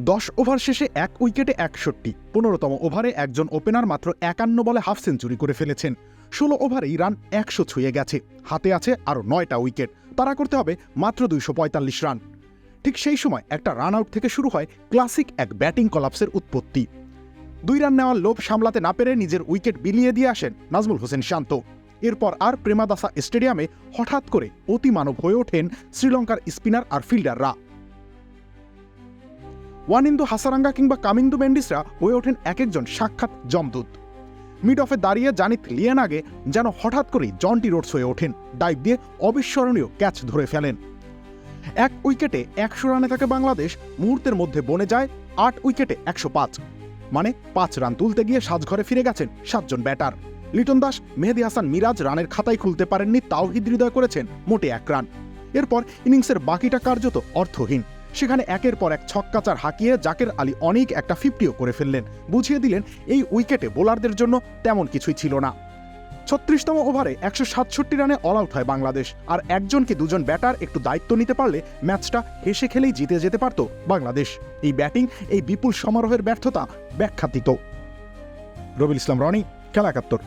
দশ ওভার শেষে এক উইকেটে একষট্টি। পনেরোতম ওভারে একজন ওপেনার মাত্র একান্ন বলে হাফ সেঞ্চুরি করে ফেলেছেন। ষোলো ওভারেই রান একশো ছুঁয়ে গেছে। হাতে আছে আরও নয়টা উইকেট। তারা করতে হবে মাত্র দুইশো পঁয়তাল্লিশ রান। ঠিক সেই সময় একটা রান আউট থেকে শুরু হয় ক্লাসিক এক ব্যাটিং কলাপসের উৎপত্তি। দুই রান নেওয়ার লোভ সামলাতে না পেরে নিজের উইকেট বিলিয়ে দিয়ে আসেন নাজমুল হোসেন শান্ত। এরপর আর প্রেমাদাসা স্টেডিয়ামে হঠাৎ করে অতিমানব হয়ে ওঠেন শ্রীলঙ্কার স্পিনার আর ফিল্ডাররা। ওয়ানিন্দু হাসারাঙ্গা কিংবা কামিন্দু মেন্ডিসরা হয়ে ওঠেন এক একজন সাক্ষাৎ জমদূত। মিড অফে দাঁড়িয়ে জানিত লিয়েন আগে যেন হঠাৎ করেই জন্টি রোডস হয়ে ওঠেন, ডাইভ দিয়ে অবিস্মরণীয় ক্যাচ ধরে ফেলেন। এক উইকেটে একশো রানে থাকে বাংলাদেশ, মুহূর্তের মধ্যে বনে যায় আট উইকেটে একশো পাঁচ। মানে পাঁচ রান তুলতে গিয়ে সাজঘরে ফিরে গেছেন সাতজন ব্যাটার। লিটন দাস, মেহেদি হাসান মিরাজ রানের খাতায় খুলতে পারেননি, তাওহিদ হৃদয় করেছেন মোটে এক রান। এরপর ইনিংসের বাকিটা কার্যত অর্থহীন। সেখানে একের পর এক ছক্কাচার হাঁকিয়ে জাকের আলী অনেক একটা ফিফটিও করে ফেললেন। বুঝিয়ে দিলেন, এই উইকেটে বোলারদের জন্য তেমন কিছুই ছিল না। ছত্রিশতম ওভারে একশো সাতষট্টি রানে অল আউট হয় বাংলাদেশ, আর একজন কি দুজন ব্যাটার একটু দায়িত্ব নিতে পারলে ম্যাচটা হেসে খেলেই জিতে যেতে পারত বাংলাদেশ। এই ব্যাটিং, এই বিপুল সমারোহের ব্যর্থতা ব্যাখ্যাতীত। রবিল ইসলাম, রনি, খেলা একাত্তর।